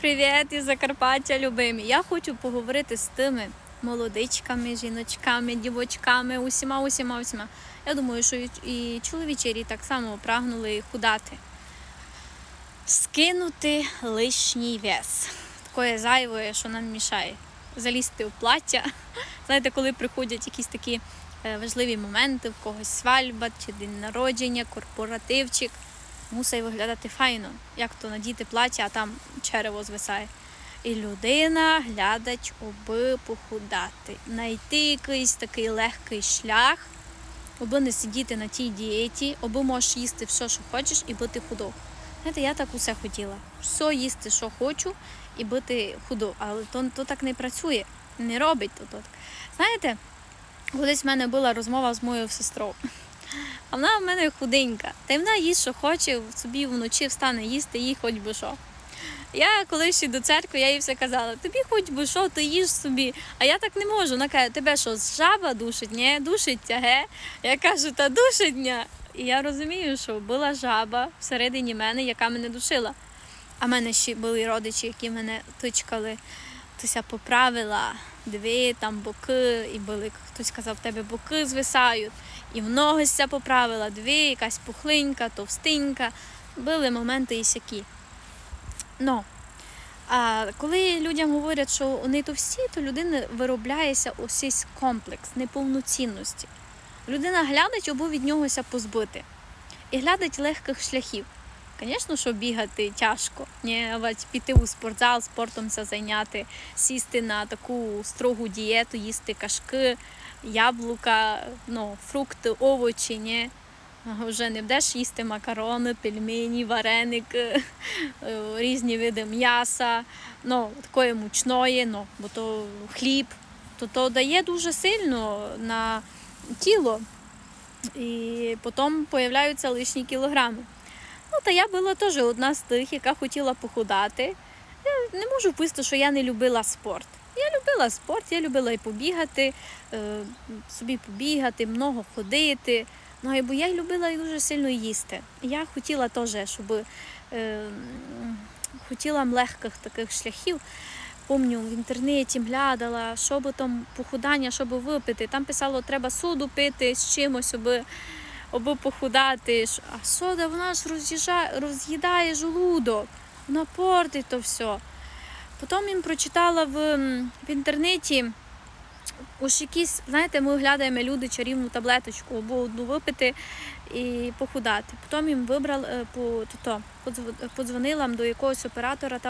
Привіт із Закарпаття, любимі. Я хочу поговорити з тими молодичками, жіночками, дівочками, усіма, усіма, усіма. Я думаю, що і- і чоловічі рі так само прагнули худати. Скинути лишній вес. Такое зайве, що нам мішає. Залізти у плаття. Знаєте, коли приходять якісь такі е, важливі моменти, в когось свальба чи день народження, корпоративчик мусить виглядати файно, як то надіти плаття, а там черево звисає. І людина, глядач, аби похудати, знайти якийсь такий легкий шлях, аби не сидіти на тій дієті, аби можеш їсти все, що хочеш, і бути худо. Знаєте, я так усе хотіла. Все їсти, що хочу, і бути худо. Але то, то так не працює, не робить то так. Знаєте, колись в мене була розмова з моєю сестрою. А вона в мене худенька. Та й вона їсть, що хоче, собі вночі встане їсти, їй хоч би що. Я коли ще до церкви, я їй все казала, тобі хоч би що, ти їж собі. А я так не можу. Вона каже, тебе що, жаба душить? Ні, душить тяге. Я кажу, та душить ня. І я розумію, що була жаба всередині мене, яка мене душила. А мене ще були родичі, які мене тичкали. Тося поправила, диви, там боки, і були, хтось казав, в тебе боки звисають. І в ноги ся поправила, дві, якась пухлинька, товстинька. Були моменти і сякі. Но, а коли людям говорять, що вони товсті, то людина виробляється ось комплекс неповноцінності. Людина глядить, аби від нього позбити. І глядить легких шляхів. Звісно, що бігати тяжко, От піти у спортзал, спортом ся зайняти, сісти на таку строгу дієту, їсти кашки, яблука, ну, фрукти, овочі, ні. Вже не будеш їсти макарони, пельмені, вареники, е, різні види м'яса, ну, такої мучної, ну, бо то хліб, то то дає дуже сильно на тіло. І потім з'являються лишні кілограми. Та я була теж одна з тих, яка хотіла похудати. Я не можу вписати, що я не любила спорт. Я любила спорт, я любила і побігати, е, собі побігати, много ходити. Ну, і бо я любила і дуже сильно їсти. Я хотіла теж, щоб е, хотіла легких таких шляхів. Помню, в інтернеті глядала, що би там похудання, щоб випити. Там писало, треба соду пити з чимось, аби, аби похудати. А сода вона ж роз'їжджає, роз'їдає желудок, вона портить то все. Потім їм прочитала в, в інтернеті. Уж якісь, знаєте, ми глядаємо люди чарівну таблеточку або одну випити і похудати. Потім їм вибрали, е, по, то, подзвонила до якогось оператора.